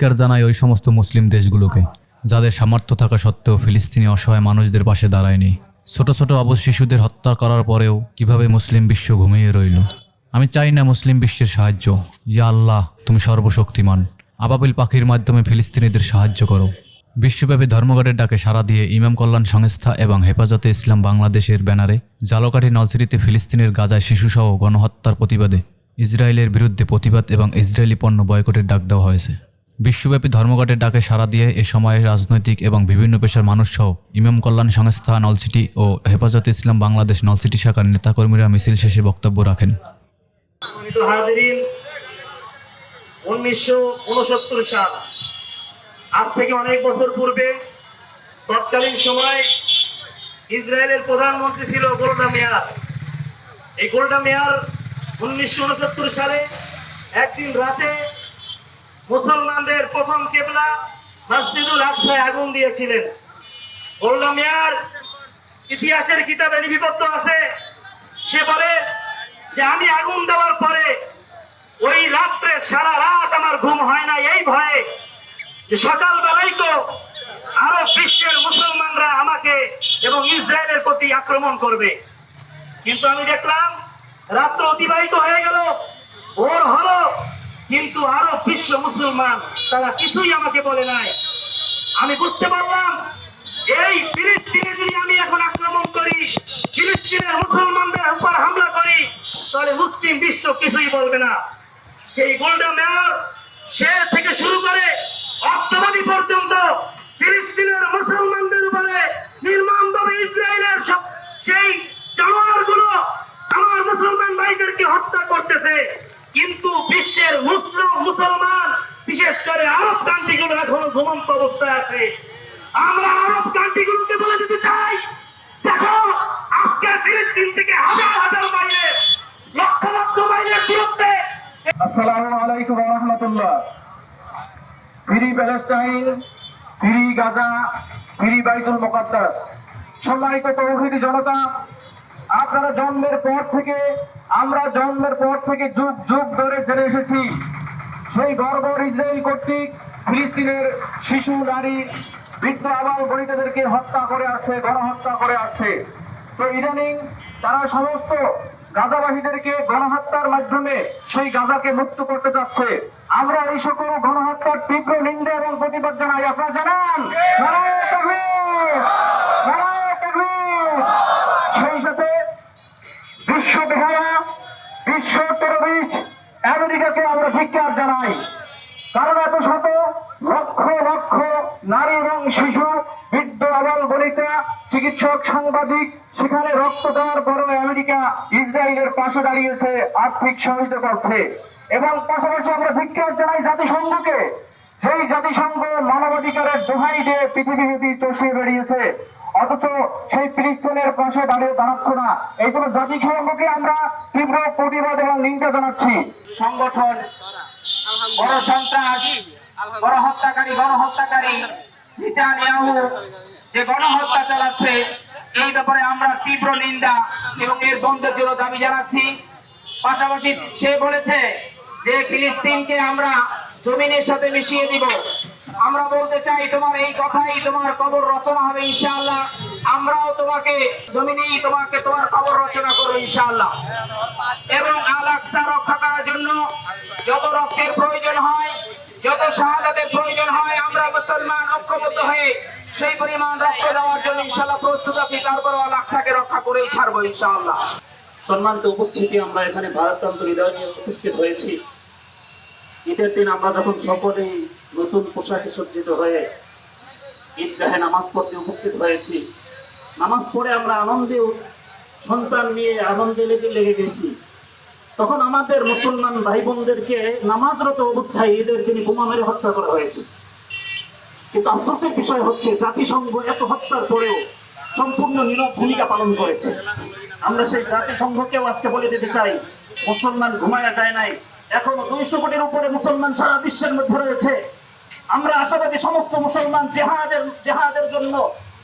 ধিক্কার জানায় ওই সমস্ত মুসলিম দেশগুলোকে, যাদের সামর্থ্য থাকা সত্ত্বেও ফিলিস্তিনি অসহায় মানুষদের পাশে দাঁড়ায়নি। ছোট ছোট অবশ শিশুদের হত্যা করার পরেও কীভাবে মুসলিম বিশ্ব ঘুমিয়ে রইল? আমি চাই না মুসলিম বিশ্বের সাহায্য। ইয়া আল্লাহ, তুমি সর্বশক্তিমান। আবাবিল পাখির মাধ্যমে ফিলিস্তিনিদের সাহায্য করো। বিশ্বব্যাপী ধর্মঘটের ডাকে সাড়া দিয়ে ইমাম কল্যাণ সংস্থা এবং হেফাজতে ইসলাম বাংলাদেশের ব্যানারে জালকাঠি নলসিটিতে ফিলিস্তিনের গাজায় শিশুসহ গণহত্যার প্রতিবাদে ইসরায়েলের বিরুদ্ধে প্রতিবাদ এবং ইসরায়েলি পণ্য বয়কটের ডাক দেওয়া হয়েছে। বিশ্বব্যাপী ধর্মঘটের ডাকে সাড়া দিয়ে এ সময়ে রাজনৈতিক এবং বিভিন্ন পেশার মানুষসহ ইমাম কল্যাণ সংস্থা নলসিটি ও হেফাজতে ইসলাম বাংলাদেশ নলসিটি শাখার নেতাকর্মীরা মিছিল শেষে বক্তব্য রাখেন। উনিশশো আজ থেকে অনেক বছর পূর্বে তৎকালীন সময় ইসরায়েলের প্রধানমন্ত্রী ছিল গোল্ডা মেয়ার। এই গোল্ডা মেয়ার উনিশশো উনসত্তর সালে একদিন রাতে মুসলমানদের প্রথম কেবলা মসজিদুল আকসায় আগুন দিয়েছিলেন। গোল্ডা মেয়ার, ইতিহাসের কিতাবে লিপিবদ্ধ আছে। সে বলে যে আমি আগুন দেওয়ার পরে ওই রাত্রে সারা রাত আমার ঘুম হয় না, এই ভয়ে যে সকাল বেলায় তো আরও বিশ্বের মুসলমানরা আমাকে এবং ইসরায়েলের প্রতি আক্রমণ করবে। কিন্তু আমি দেখলাম, রাত্র অতিবাহিত হয়ে গেল। ভোর হলো কিন্তু আরও বিশ্ব মুসলমান, তারা কিছুই আমাকে বলে নাই। আমি বুঝতে পারলাম, এই ফিলিস্তিনে যদি আমি এখন আক্রমণ করি, ফিলিস্তিনের মুসলমানদের উপর হামলা করি, তাহলে মুসলিম বিশ্ব কিছুই বলবে না। সেই গোল্ডেন মেয়র, সে থেকে শুরু করে অক্টোবরী পর্যন্ত ফিলিস্তিনের মুসলমানদের উপরে নির্মমভাবে ইসরায়েলের সেই জানোয়ারগুলো আমার মুসলমান ভাইদেরকে হত্যা করতেছে। কিন্তু বিশ্বের মুসলিম মুসলমান, বিশেষ করে আরব কান্ট্রিগুলো এখনও ঘুমন্ত অবস্থায় আছে। আমরা আরব কান্ট্রিগুলোকে বলে দিতে চাই, দেখো আজকে ফিলিস্তিন থেকে হাজার হাজার মাইলে, লক্ষ লক্ষ মাইলের দূরত্বে। আসসালামু আলাইকুম রহমতুল্লাহ। Free Palestine, free Gaza, free বাইতুল মোকাদ্দাস। সম্মানিত তৌহিদি জনতা আপনারা জন্মের পর থেকে, আমরা জন্মের পর থেকে যুগ যুগ ধরে জেনে এসেছি, সেই গর্ব ইসরায়েল কর্তৃক ফিলিস্তিনের শিশু, নারী, বৃদ্ধ, আবাল বনিতাদেরকে হত্যা করে আসছে, গণহত্যা করে আসছে। তো ইদানিং তারা সমস্ত গাজাবাসীদেরকে গণহত্যার মাধ্যমে সেই গাজাকে মুক্ত করতে চাচ্ছে। আমরা এই সকল গণহত্যার তীব্র নিন্দা এবং প্রতিবাদ জানাই। আপনারা জানান। সাথে বিশ্ব বেহায়া বিশ্ব টেরোরিস্ট আমেরিকাকে আমরা ধিক্কার জানাই। কারণ এত শত লক্ষ লক্ষ নারী এবং শিশু বৃদ্ধ আবাল বনিতা চিকিৎসক, সাংবাদিক, সেখানে রক্ত দেওয়ার পরও আমেরিকা ইসরায়েলের পাশে দাঁড়িয়েছে, আর্থিক সহযোগিতা করছে। এবং পাশাপাশি আমরা ধিক্কার জানাই জাতিসংঘকে সেই জাতিসংঘ মানবাধিকারের দোহাই দিয়ে পৃথিবীব্যাপী চষিয়ে বেরিয়েছে অথচ সেই ফিলিস্তিনের পাশে দাঁড়িয়ে দাঁড়াচ্ছে না। এই জন্য জাতিসংঘকে আমরা তীব্র প্রতিবাদ এবং নিন্দা জানাচ্ছি। সংগঠন, বড় সন্ত্রাস, বড় হত্যাকারী, গণহত্যাকারী নেতানিয়াহু যে গণহত্যা চালাচ্ছে, এই ব্যাপারে আমরা তীব্র নিন্দা এবং এর বন্ধের জন্য দাবি জানাচ্ছি। পাশাপাশি সে বলেছে যে ফিলিস্তিনকে আমরা জমিনের সাথে মিশিয়ে দিব। আমরা বলতে চাই তোমার এই কথাই তোমার কবর রচনা হবে ইনশাআল্লাহ। আমরাও তোমাকে জমিনেই তোমাকে তোমার কবর রচনা করব ইনশাআল্লাহ। এবং আল আকসা রক্ষা করার জন্য যত রক্তের প্রয়োজন হয়, যত শাহাদাতের প্রয়োজন হয়, আমরা মুসলমান ঐক্যবদ্ধ হয়ে সেই পরিমাণ রক্ত দেওয়ার জন্য ইনশাআল্লাহ প্রস্তুত আছি। তারপরে আল আকসাকে রক্ষা করেই ছাড়বো ইনশাআল্লাহ। সম্মানিত উপস্থিতি, আমরা এখানে ভারততন্ত্র হৃদয় নিয়ে উপস্থিত হয়েছি। ঈদের দিন আমরা যখন সকলেই নতুন পোশাকে সজ্জিত হয়ে ঈদগাহে নামাজ পড়তে উপস্থিত হয়েছি। নামাজ পড়ে আমরা আনন্দে সন্তান নিয়ে আনন্দে লেগে লেগে গেছি। তখন আমাদের মুসলমান ভাই বোনদেরকে নামাজরত অবস্থায় ঈদের দিন বোমা মেরে হত্যা করা হয়েছে। কিন্তু আফসোসের বিষয় হচ্ছে, জাতিসংঘ এত হত্যার পরেও সম্পূর্ণ নীরব ভূমিকা পালন করেছে। আমরা সেই জাতিসংঘকেও আজকে বলে দিতে চাই, মুসলমান ঘুমায়া যায় নাই। এখনও দুইশো কোটির উপরে মুসলমান সারা বিশ্বের মধ্যে রয়েছে। আমরা আশাবাদী সমস্ত মুসলমান জেহাদের জেহাদের জন্য,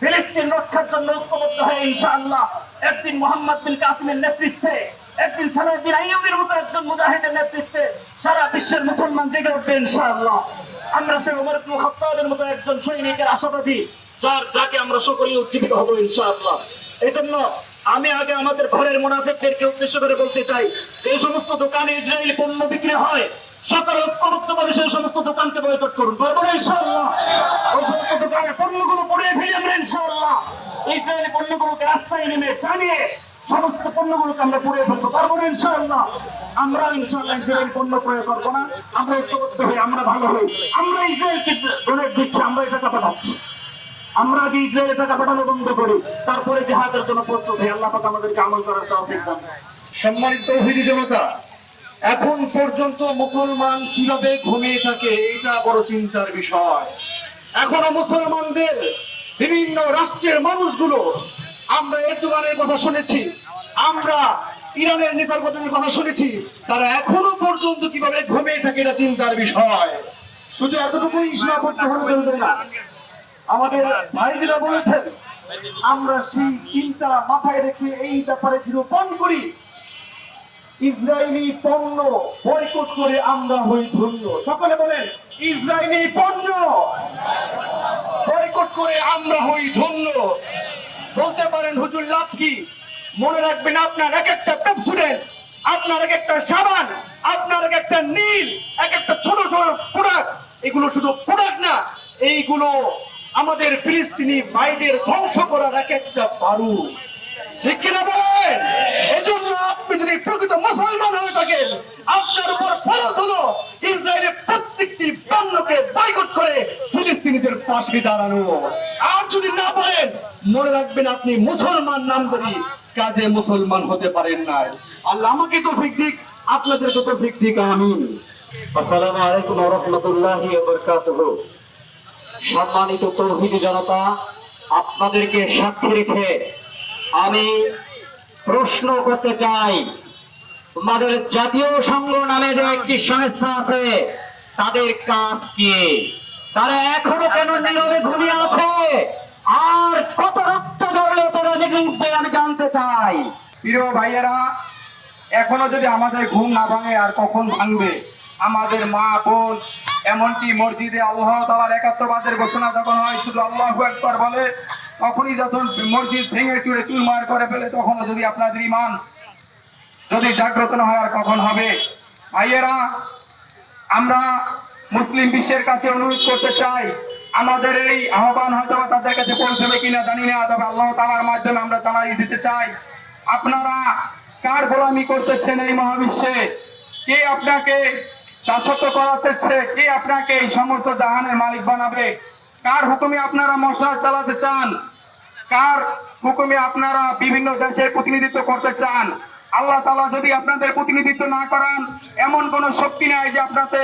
ফিলিস্তিন রক্ষার জন্য ঐক্যবদ্ধ হয়ে ইনশাআল্লাহ একদিন মোহাম্মদ বিন কাসিমের নেতৃত্বে, একদিন সালাউদ্দিন আইয়ুবের মতো একজন মুজাহিদের নেতৃত্বে সারা বিশ্বের মুসলমান জেগে উঠবে ইনশাআল্লাহ। আমরা সে ওমর ইবনে খাত্তাবের মতো একজন সৈনিকের আশাবাদী, যার যাকে আমরা সকলেই উজ্জীবিত হব ইনশাআল্লাহ। এই জন্য আমি আগে আমাদের ঘরের মুনাফিকদেরকে উদ্দেশ্য করে বলতে চাই, যে সমস্ত দোকানে ইসরায়েলি পণ্য বিক্রি হয় সরকার ঐক্যবদ্ধভাবে সেই সমস্ত দোকানকে বয়কট করুন। পারব না ইনশাআল্লাহ ওই সমস্ত দোকানের পণ্যগুলো পড়িয়ে ফেলি আমরা ইনশাআল্লাহ ইসরায়েলি পণ্যগুলোকে রাস্তায় নেমে টানিয়ে সমস্ত পণ্যগুলোকে আমরা পুড়িয়ে ফেলব। পারব না ইনশাআল্লাহ আমরা ইনশাআল্লাহ ইসরায়েলি পণ্য প্রয়োগ করব না। আমরা ঐক্যবদ্ধ হই আমরা ভালো হই আমরা ইসরায়েলকে ডোনেট দিচ্ছি, আমরা এই টাকা পাঠাচ্ছি। আমরা আগে ইসরায়েলে টাকা পাঠানো বন্ধ করি, তারপরে জেহাদের জন্য প্রস্তুত হই আল্লাহ পাক আমাদেরকে আমল করার সম্মানিত জনতা এখন পর্যন্ত মুসলমান কীভাবে ঘুমিয়ে থাকে, এটা বড় চিন্তার বিষয়। এখনও মুসলমানদের বিভিন্ন রাষ্ট্রের মানুষগুলো, আমরা এরদোগানের কথা শুনেছি, আমরা ইরানের নেতার কথা যে কথা শুনেছি, তারা এখনও পর্যন্ত কীভাবে ঘুমিয়ে থাকে, এটা চিন্তার বিষয়। শুধু এতটুকুই সীমাবদ্ধ হলে চলবে না। আমাদের ভাইজিরা বলেছেন, আমরা সেই চিন্তা মাথায় রেখে এই ব্যাপারে নিরূপণ করি। ইসরায়েলি পণ্য বয়কট করে আমরা হই ধন্য। সকলে বলেন ইসরায়েলি পণ্য বয়কট করে আমরা হই ধন্য। বলতে পারেন, হুজুর, লাভ কি? মনে রাখবেন, আপনার এক একটা স্টুডেন্ট আপনার এক একটা সাবান, আপনার এক একটা নীল, এক একটা ছোট ছোট প্রোডাক্ট এগুলো শুধু প্রোডাক্ট না, এইগুলো আমাদের ফিলিস্তিনি ভাইদের ধ্বংস করার এক একটা বারুদ ঠিক কিনা বলেন এজন্য আপনি যদি প্রকৃত মুসলমান হয়ে থাকেন। আপনার উপর ফরজ হলো ইসরায়েলের প্রত্যেকটি পণ্যকে বয়কট করে ফিলিস্তিনিদের পাশে দাঁড়ানো। আর যদি না পারেন, মনে রাখবেন আপনি মুসলমান নামধারী, কাজে মুসলমান হতে পারেন না আল্লাহ আমাকে তো দিক, আপনাদেরকে তো দিক, আমিন। আলাইকুম রহমতুল্লাহি বরকাতুহ। সম্মানিত তৌহিদি জনতা, আপনাদেরকে সাক্ষী রেখে আমি প্রশ্ন করতে চাই। আমাদের জাতীয় সংঘ নামে যে একটি সংস্থা আছে, তাদের কাজ কি? তারা এখনও কেন নীরবে ঘুমিয়ে আছে? আর কত রক্ত জড়লে তারা উঠবে আমি জানতে চাই। প্রিয় ভাইয়েরা, এখনও যদি আমাদের ঘুম না ভাঙে, আর কখন ভাঙবে? আমাদের মা, বোন, এমনকি মসজিদে আল্লাহ তালার একাত্মবাদের ঘোষণা যখন হয়, শুধু আল্লাহ একবার বলে, তখনই যখন মসজিদ ভেঙে চুড়ে চুরমার করে ফেলে, তখনও যদি আপনাদের ইমান যদি জাগ্রত না হয় আর কখন হবে? ভাইয়েরা, আমরা মুসলিম বিশ্বের কাছে অনুরোধ করতে চাই, আমাদের এই আহ্বান হয়তো তাদের কাছে পৌঁছবে কিনা জানি না, তবে আল্লাহ তালার মাধ্যমে আমরা জানাই দিতে চাই। আপনারা কার গোলামি করতেছেন এই মহাবিশ্বে? কে আপনাকে দাসত্ব করাতেছে? কে আপনাকে এই সমস্ত জাহানের মালিক বানাবে? কার হুকুমে আপনারা মশলা চালাতে চান? কার হুকুমে আপনারা বিভিন্ন দেশের প্রতিনিধিত্ব করতে চান? আল্লাহ তালা যদি আপনাদের প্রতিনিধিত্ব না করান, এমন কোন শক্তি নাই যে আপনাতে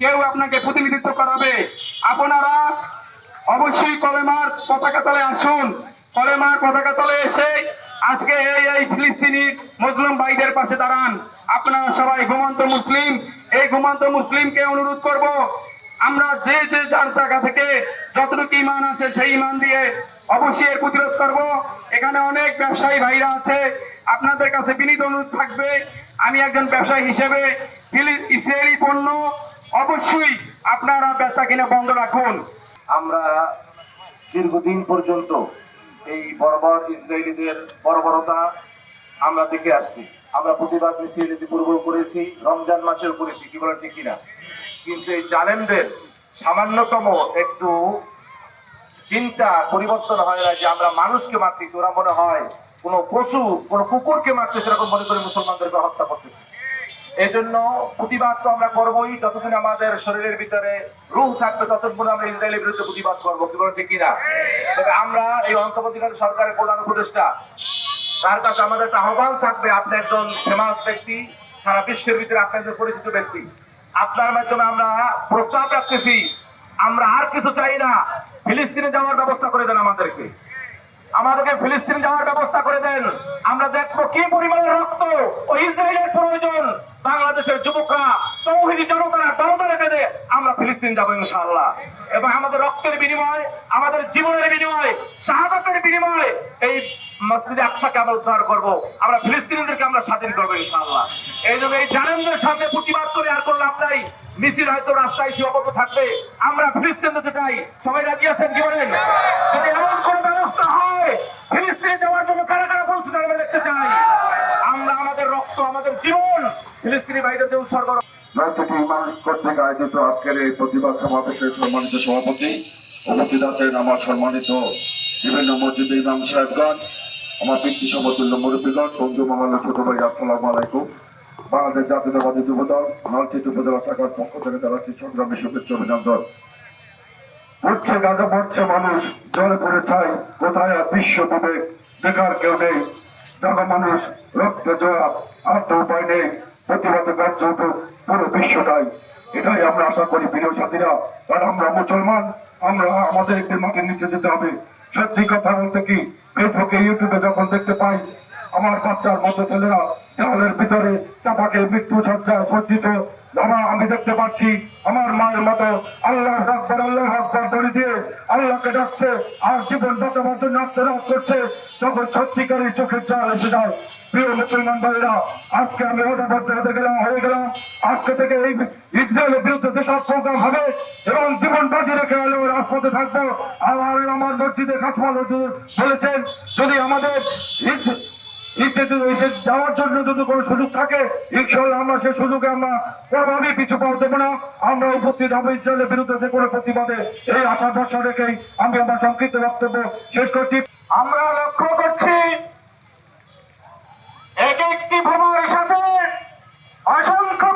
কেউ আপনাকে প্রতিনিধিত্ব করাবে। আপনারা অবশ্যই কলেমার পতাকা তলে আসুন। কলেমার পতাকা তলে এসে আজকে এই এই ফিলিস্তিনি মুসলিম ভাইদের পাশে দাঁড়ান। আপনারা সবাই ঘুমন্ত মুসলিম। এই ঘুমন্ত মুসলিমকে অনুরোধ করব, আমরা যে যে যার জায়গা থেকে যতটুকু ইমান আছে সেই ইমান দিয়ে অবশ্যই এর প্রতিরোধ করব। এখানে অনেক ব্যবসায়ী ভাইরা আছে। আপনাদের কাছে বিনীত অনুরোধ থাকবে, আমি একজন ব্যবসায়ী হিসেবে ইসরায়েলি পণ্য অবশ্যই আপনারা বেচা কিনা বন্ধ রাখুন। আমরা দীর্ঘদিন পর্যন্ত এই বর্বর ইসরায়েলিদের বর্বরতা আমরা দেখে আসছি। আমরা প্রতিবাদ মিছিল ইতিপূর্ব করেছি, রমজান মাসেও করেছি, কি বলেন ঠিক কিনা? কিন্তু এই জালেমদের সামান্যতম একটু চিন্তা পরিবর্তন হয় না যে আমরা মানুষকে মারতেছি ওরা মনে হয় কোনো পশু, কোনো কুকুরকে মারতেছে এরকম মনে করে মুসলমানদেরকে হত্যা করতেছে। এই জন্য প্রতিবাদ তো আমরা করবোই যতদিন আমাদের শরীরের ভিতরে রুহ থাকবে, ততক্ষণ আমরা ইসরায়েলের বিরুদ্ধে প্রতিবাদ করব। কি ঠিক কিনা? তবে আমরা এই অন্তর্বর্তীকালীন সরকারের প্রধান উপদেষ্টা, তার কাছে আমাদের একটা আহ্বান থাকবে, আপনি একজন ফেমাস ব্যক্তি, সারা বিশ্বের ভিতরে আপনি একজন পরিচিত ব্যক্তি। আপনার মাধ্যমে আমরা প্রস্তাব রাখতেছি আমরা আর কিছু চাই না। ফিলিস্তিনে যাওয়ার ব্যবস্থা করে দেন আমাদেরকে। আমাদেরকে ফিলিস্তিন যাওয়ার ব্যবস্থা করে দেন। আমরা দেখব কি পরিমাণের রক্ত ও ইসরায়েলের প্রয়োজন। বাংলাদেশের যুবকরা, তৌহিদি জনতারা দলদলে বেঁধে আমরা ফিলিস্তিন যাব ইনশাআল্লাহ। এবং আমাদের রক্তের বিনিময়, আমাদের জীবনের বিনিময়, শাহাদাতের বিনিময়, এই মসজিদে আকসাকে আমরা উদ্ধার করব। আমরা ফিলিস্তিনিদেরকে আমরা স্বাধীন করব ইনশাআল্লাহ। এই জন্য এই জালেমদের সামনে প্রতিবাদ করে আর করলে আপনাই মিছিল হয়তো রাস্তায় সীমাবদ্ধ থাকবে। আমরা ফিলিস্তিন যেতে চাই। সবাই রাজি আছেন কি বলেন? যদি এমন কোনো ব্যবস্থা হয়, ফিলিস্তিনে যাওয়ার জন্য কারা কারা বলছে আমরা দেখতে চাই। আমরা, আমাদের রক্ত, আমাদের জীবন ফিলিস্তিনি ভাইদেরকে উৎসর্গ রাজনীতি মানুষ কর্তৃক আয়োজিত আজকের এই প্রতিবাদ সমাবেশের সম্মানিত সভাপতি উপস্থিত আছেন আমার সম্মানিত বিভিন্ন মসজিদের ইমাম সাহেবগণ, আমার পিতৃ সমতুল্য মুরব্বীগণ, বন্ধু মহল্লা ছোট ভাই, আসসালামু আলাইকুম। বাংলাদেশ জাতীয়তাবাদী যুবদল নলচিত উপজেলা শাখার পক্ষ থেকে জানাচ্ছি সংগ্রামী শুভেচ্ছা অভিনন্দন। উঠছে গাজা পড়ছে মানুষ, জলে পড়ে চাই কোথায় আর বিশ্ব বিবেক? বেকার কেউ নেই যারা মানুষ, রক্তে জোয়া আর উপায় নেই। প্রতিবাদে হতো পুরো বিশ্বটাই এটাই আমরা আশা করি প্রিয় সাথীরা আর আমরা মুসলমান, আমরা আমাদের একটি মাকে নিচে যেতে হবে। সত্যি কথা বলতে কি ফেসবুকে ইউটিউবে যখন দেখতে পাই আমার বাচ্চার মতো ছেলেরা দেওয়ালের ভিতরে চাপাকে মৃত্যু সজ্জায় সজ্জিত বাবা, আমি দেখতে পাচ্ছি আমার মায়ের মতো আল্লাহ আকবর আল্লাহ আকবর দড়ি দিয়ে আল্লাহকে ডাকছে, আর জীবন বাঁচাবার জন্য আত্মরাগ করছে। তখন সত্যিকারই চোখের জল এসে যায়। প্রিয় মুসলমান ভাইরা আজকে আমি ওটাবদ্ধ হতে গেলাম, হয়ে গেলাম। আজকে থেকে এই ইসরায়েলের বিরুদ্ধে যেসব প্রোগ্রাম হবে এবং জীবন বাজি রেখে হলেও রাজপথে থাকব আমার আমার মসজিদে খাসমল বলেছেন, যদি আমাদের যাওয়ার জন্য যদি কোনো সুযোগ থাকে আমরা সেই সুযোগে আমরা পিছু পাওয়া দেবো না। আমরা উপস্থিত ইসরায়েলের বিরুদ্ধে যে কোনো প্রতিবাদে। এই আশা ভরসা রেখেই আমি আমার সংক্ষিপ্ত বক্তব্য শেষ করছি। আমরা লক্ষ্য করছি এক একটি ভূমির সাথে অসংখ্য